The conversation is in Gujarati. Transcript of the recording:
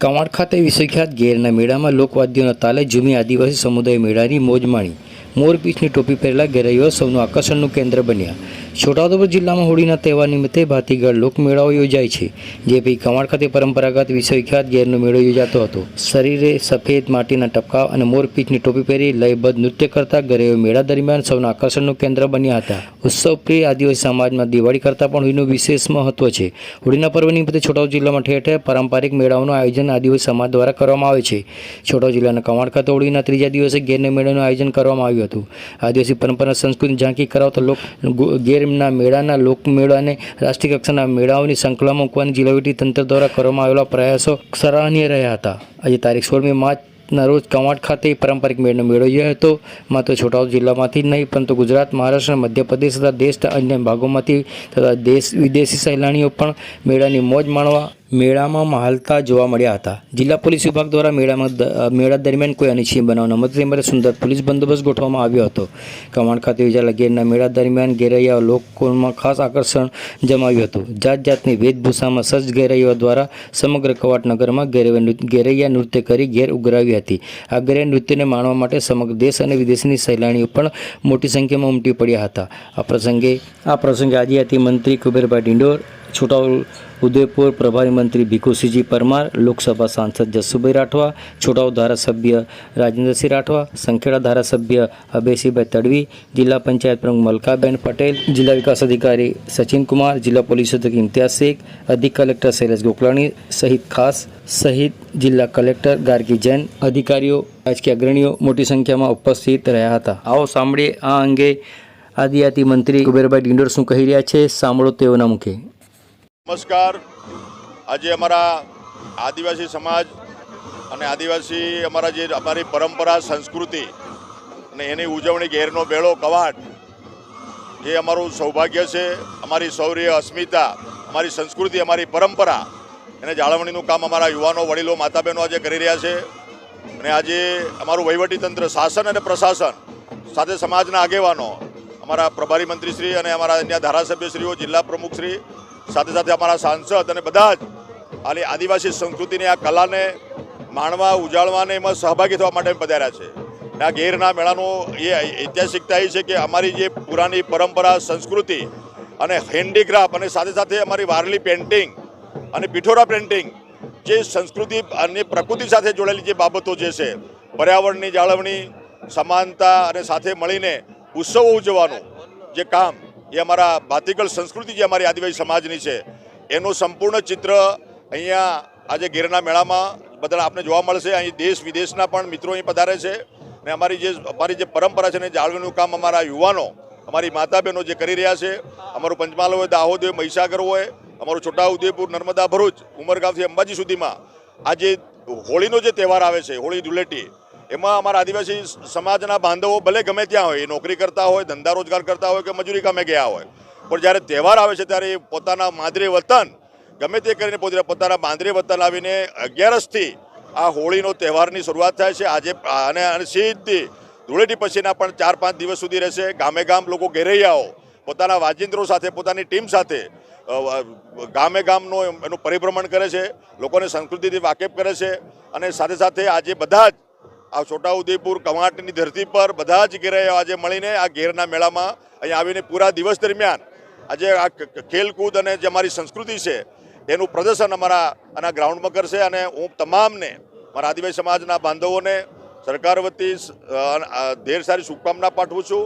કવાડ ખાતે વિશ્વખ્યાત ગેરના મેળામાં લોકવાદ્યોના તાલે ઝૂમી આદિવાસી સમુદાય મેળાની મોજ માણી. મોરપીંછની ટોપી પહેરેલા ગેરૈયો સૌનું આકર્ષણનું કેન્દ્ર બન્યા. છોટાઉદેપુર જિલ્લામાં હોળીના તહેવાર નિમિત્તે ભાતીગળ લોકમેળાઓ યોજાય છે. જે પૈકી કવાડ ખાતે પરંપરાગત વિશ્વવિખ્યાત ગેરનો મેળો યોજાતો હતો. શરીરે સફેદ માટીના ટપકા અને મોરપીંછની ટોપી પહેરી લયબદ્ધ નૃત્ય કરતા ઘરેઓ મેળા દરમિયાન સૌના આકર્ષણનું કેન્દ્ર બન્યા હતા. ઉત્સવપ્રિય આદિવાસી સમાજમાં દિવાળી કરતાં પણ હોળીનું વિશેષ મહત્વ છે. હોળીના પર્વ નિમિત્તે છોટાઉ જિલ્લામાં ઠેર ઠેર પારંપરિક મેળાઓનું આયોજન આદિવાસી સમાજ દ્વારા કરવામાં આવે છે. છોટાઉ જિલ્લાના કવાડ ખાતે હોળીના ત્રીજા દિવસે ગેરને મેળાનું આયોજન કરવામાં આવ્યું હતું. આદિવાસી પરંપરા સંસ્કૃતિ ઝાંકી કરાવતા લોક ગેરના મેળાના લોકમેળાને રાષ્ટ્રીય કક્ષાના મેળાઓની સંકલનમાં મૂકવાની જિલ્લા તંત્ર દ્વારા કરવામાં આવેલા પ્રયાસો સરાહનીય રહ્યા હતા. આજે તારીખ સોળમી માર્ચના રોજ કવાંટ ખાતે પારંપરિક મેળનો મેળો યોજાયો હતો. માત્ર છોટાઉદેપુર જિલ્લામાંથી નહીં, પરંતુ ગુજરાત, મહારાષ્ટ્ર મધ્યપ્રદેશ તથા દેશના અન્ય ભાગોમાંથી તથા દેશ વિદેશી સહેલાણીઓ પણ મેળાની મોજ માણવા મેળામાં મહાલતા જોવા મળ્યા હતા. જિલ્લા પોલીસ વિભાગ દ્વારા મેળામાં મેળા દરમિયાન કોઈ અનિચ્છનીય બનાવ ન તે માટે સુંદર પોલીસ બંદોબસ્ત ગોઠવવામાં આવ્યો હતો. કમાણ ખાતે યોજાયેલા ગેરના મેળા દરમિયાન ગેરૈયા લોકોમાં ખાસ આકર્ષણ જમાવ્યું હતું. જાત જાતની વેદભૂષામાં સજ્જ ગેરૈયાઓ દ્વારા સમગ્ર કવાટ નગરમાં ગેરૈયા નૃત્ય કરી ઘેર ઉઘરાવી હતી. આ ગેરૈયા નૃત્યને માણવા માટે સમગ્ર દેશ અને વિદેશની સહેલાણીઓ પણ મોટી સંખ્યામાં ઉમટી પડ્યા હતા. આ પ્રસંગે આ પ્રસંગે આદિજાતિ મંત્રી કુબેરભાઈ ડિંડોર છોટાઉ ઉદયપુર પ્રભારી મંત્રી ભીખુસિંહજી પરમાર, લોકસભા સાંસદ જસુભાઈ રાઠવા, છોટાઉ ધારાસભ્ય રાજેન્દ્રસિંહ રાઠવા, સંખેડા ધારાસભ્ય અભયસિંહભાઈ તડવી, જિલ્લા પંચાયત પ્રમુખ મલકાબેન પટેલ, જિલ્લા વિકાસ અધિકારી સચિનકુમાર, જિલ્લા પોલીસ અધિક ઇમ્તિયાઝ શેખ, અધિક કલેક્ટર શૈલેષ ગોકલાણી સહિત ખાસ સહિત જિલ્લા કલેક્ટર ગાર્ગી જૈન, અધિકારીઓ, રાજકીય અગ્રણીઓ મોટી સંખ્યામાં ઉપસ્થિત રહ્યા હતા. આવો સાંભળીએ આ અંગે આદિજાતિ મંત્રી કુબેરભાઈ ડિંડોર શું કહી રહ્યા છે, સાંભળો તેઓના મુખે. નમસ્કાર. આજે અમારા આદિવાસી સમાજ અને આદિવાસી અમારા જે અમારી પરંપરા, સંસ્કૃતિ અને એની ઉજવણી ઘેરનો બેળો કવાટ એ અમારું સૌભાગ્ય છે. અમારી શૌર્ય, અસ્મિતા, અમારી સંસ્કૃતિ, અમારી પરંપરા એને જાળવણીનું કામ અમારા યુવાનો, વડીલો માતા બહેનો આજે કરી રહ્યા છે. અને આજે અમારું વહીવટીતંત્ર શાસન અને પ્રશાસન સાથે સમાજના આગેવાનો, અમારા પ્રભારી મંત્રીશ્રી અને અમારા અન્ય ધારાસભ્યશ્રીઓ, જિલ્લા પ્રમુખશ્રી સાથે સાથે અમારા સાંસદ અને બધા જ આની આદિવાસી સંસ્કૃતિની, આ કલાને માણવા, ઉજાળવાને એમાં સહભાગી થવા માટે પધાર્યા છે. આ ગેરના મેળાનો એ ઐતિહાસિકતા એ છે કે અમારી જે પુરાની પરંપરા, સંસ્કૃતિ અને હેન્ડીક્રાફ્ટ અને સાથે સાથે અમારી વારલી પેઇન્ટિંગ અને પિઠોરા પેઇન્ટિંગ જે સંસ્કૃતિ અને પ્રકૃતિ સાથે જોડાયેલી જે બાબતો જે છે, પર્યાવરણની જાળવણી, સમાનતા અને સાથે મળીને ઉત્સવો ઉજવવાનું જે કામ એ અમારા ભાતીગળ સંસ્કૃતિ જે અમારી આદિવાસી સમાજની છે, એનું સંપૂર્ણ ચિત્ર અહીંયા આજે ગીરના મેળામાં બધા આપને જોવા મળશે. અહીં દેશ વિદેશના પણ મિત્રો અહીં પધારે છે અને અમારી જે અમારી જે પરંપરા છે એને જાળવણીનું કામ અમારા યુવાનો, અમારી માતા બહેનો જે કરી રહ્યા છે. અમારું પંચમહાલ હોય, દાહોદ હોય, મહીસાગર હોય, અમારું છોટાઉદેપુર, નર્મદા ભરૂચ, ઉમરગાંવથી અંબાજી સુધીમાં આ જે હોળીનો જે તહેવાર આવે છે, હોળી ધૂળેટી એમાં અમારા આદિવાસી સમાજના બાંધવો ભલે ગમે ત્યાં હોય, એ નોકરી કરતા હોય, ધંધા રોજગાર કરતા હોય કે મજૂરી કામે ગયા હોય. પણ જ્યારે તહેવાર આવે છે ત્યારે પોતાના માદરે વતન, ગમે તે કરીને પોતે પોતાના બાંદરે વતન આવીને અગિયારસથી આ હોળીનો તહેવારની શરૂઆત થાય છે. આજે અને સીધી ધૂળેટી પછીના પણ ચાર પાંચ દિવસ સુધી રહેશે. ગામે ગામ લોકો ઘેરૈયાઓ પોતાના વાજિંત્રો સાથે, પોતાની ટીમ સાથે ગામે ગામનો એનું પરિભ્રમણ કરે છે. લોકોને સંસ્કૃતિથી વાકેફ કરે છે. અને સાથે સાથે આજે બધા જ આ છોટાઉદેપુર કવાંટની ધરતી પર બધા જ ઘેરે આજે મળીને આ ઘેરના મેળામાં અહીંયા આવીને પૂરા દિવસ દરમિયાન આજે આ ખેલકૂદ અને જે અમારી સંસ્કૃતિ છે તેનું પ્રદર્શન અમારા આના ગ્રાઉન્ડમાં કરશે અને હું તમામને, મારા આદિવાસી સમાજના બાંધવોને સરકાર વતી ઢેર સારી શુભકામના પાઠવું છું.